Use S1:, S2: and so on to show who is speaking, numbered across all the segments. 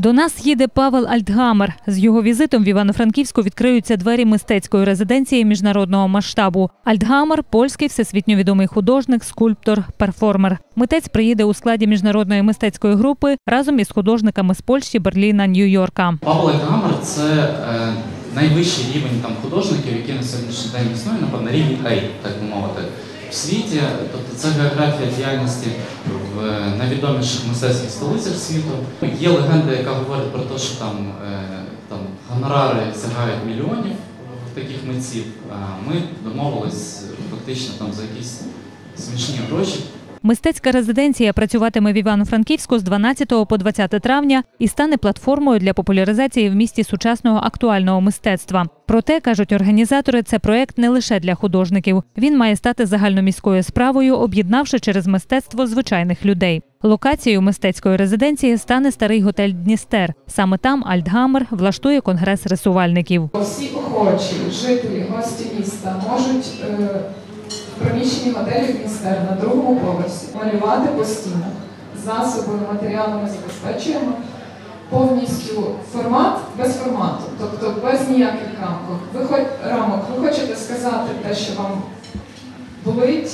S1: До нас їде Павел Альтгамер. З його візитом в Івано-Франківську відкриються двері мистецької резиденції міжнародного масштабу. Альтгамер – польський всесвітньо відомий художник, скульптор, перформер. Митець приїде у складі міжнародної мистецької групи разом із художниками з Польщі, Берліна, Нью-Йорка.
S2: Павло Гамер це е, найвищий рівень там художників, який на сьогоднішній день існує, напевно, рівень A, так би мовити. В світі, тобто це географія діяльності в е, найвідоміших мистецьких столицях світу. Є легенда, яка говорить про те, що там, е, там гонорари сягають мільйонів таких митців. Ми домовились фактично там за якісь смішні гроші
S1: Мистецька резиденція працюватиме в Івано-Франківську з 12 по 20 травня і стане платформою для популяризації в місті сучасного актуального мистецтва. Проте кажуть організатори, це проект не лише для художників. Він має стати загальноміською справою, об'єднавши через мистецтво звичайних людей. Локацією мистецької резиденції стане старий готель Дністер. Саме там Альтгамер влаштує конгрес рисувальників.
S3: Всі охочі, жителі, гості міста можуть е, приміщенні готелю Міністер на другому поверсі малювати по стінах. Засобами, матеріалами забезпечуємо повністю формат без формату, тобто без ніяких рамок. Ви хоч рамок, ви хочете сказати те, що вам болить,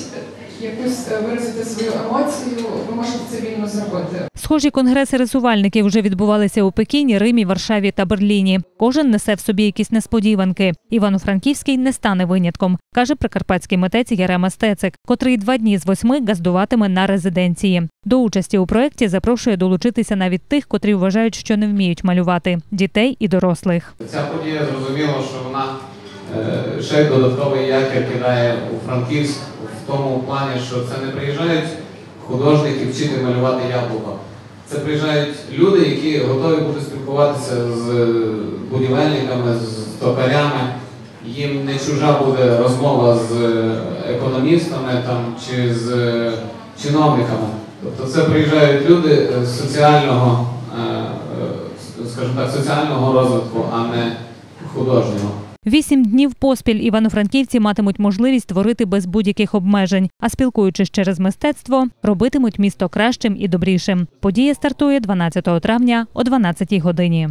S3: якусь е, виразити свою емоцію, ви можете це вільно зробити.
S1: Схожі конгреси рисувальників вже відбувалися у Пекіні, Римі, Варшаві та Берліні. Кожен несе в собі якісь несподіванки. Івано-Франківський не стане винятком, каже прикарпатський митець Ярема Стецик, котрий два дні з восьми газдуватиме на резиденції. До участі у проєкті запрошує долучитися навіть тих, котрі вважають, що не вміють малювати дітей і дорослих.
S4: Ця подія зрозуміло, що вона е, ще додатковий якір кидає у Франківськ в тому плані, що це не приїжджають художники вчити малювати яблуко. Це приїжджають люди, які готові будуть спілкуватися з будівельниками, з токарями. Їм не чужа буде розмова з економістами там, чи з чиновниками. Тобто це приїжджають люди з соціального, е, е, скажімо так, соціального розвитку, а не художнього.
S1: Вісім днів поспіль івано-франківці матимуть можливість творити без будь-яких обмежень, а спілкуючись через мистецтво, робитимуть місто кращим і добрішим. Подія стартує 12 травня о 12 годині.